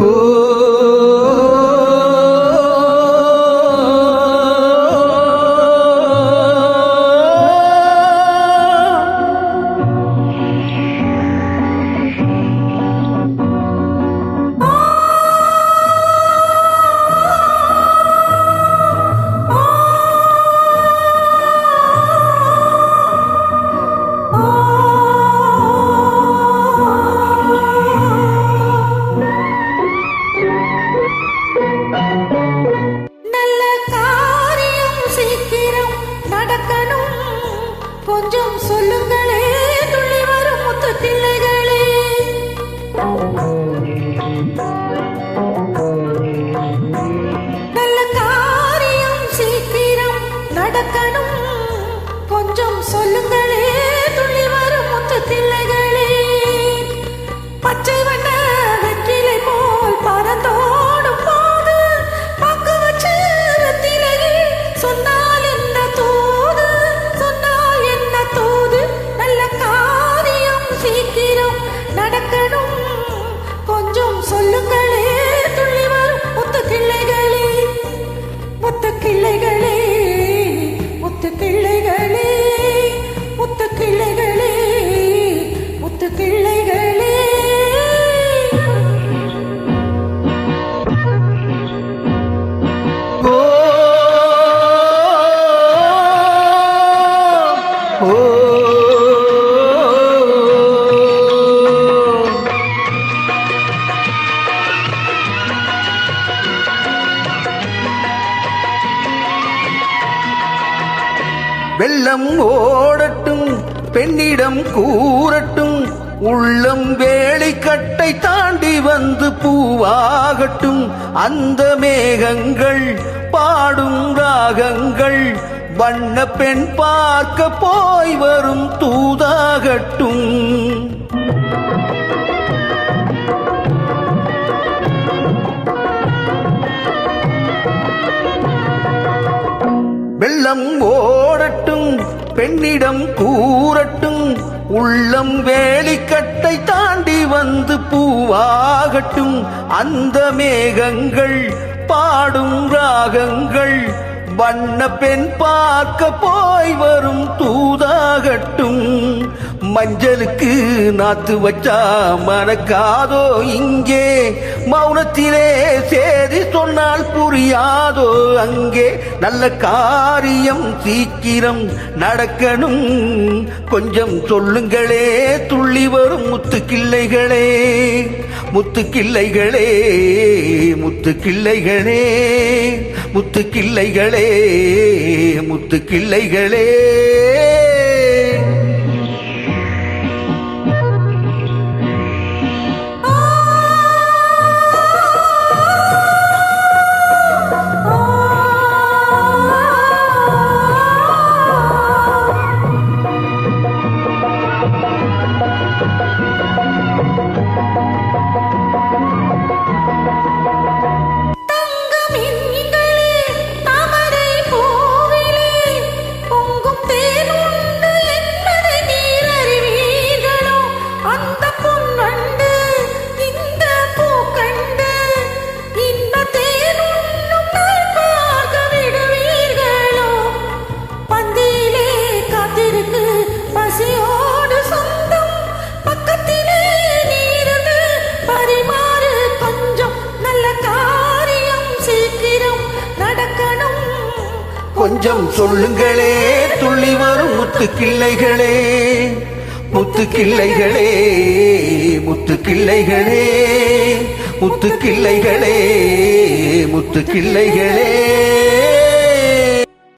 Oh. நடக்கணும் வெள்ளம் ஓடட்டும் பெண்ணிடம் கூறட்டும் உள்ளம் வேலை கட்டை தாண்டி வந்து பூவாகட்டும். அந்த மேகங்கள் பாடும் ராகங்கள் வண்ண பெண் பார்க்க போய் வரும் தூதாகட்டும். உள்ளம் ஓடட்டும் பெண்ணிடம் கூறட்டும் உள்ளம் வேலிக்கட்டை தாண்டி வந்து பூவாகட்டும். அந்த மேகங்கள் பாடும் ராகங்கள் வண்ண பெண் பார்க்க போய் வரும் தூதாகட்டும். மஞ்சளுக்கு நாத்து வச்சா மணக்காதோ இங்கே? மௌனத்திலே சேதி சொன்னால் புரியாதோ அங்கே? நல்ல காரியம் சீக்கிரம் நடக்கணும். கொஞ்சம் சொல்லுங்களே துள்ளி வரும் முத்துக்கிள்ளைகளே. முத்துக்கிள்ளைகளே முத்து முத்துக்கிள்ளைகளே முத்துக்கிள்ளைகளே. கொஞ்சம் சொல்லுங்களே. துள்ளி வரும் முத்துக்கிள்ளைகளே. முத்துக்கிள்ளைகளே முத்துக்கிள்ளைகளே. முத்துக்கிள்ளைகளே முத்துக்கிள்ளைகளே.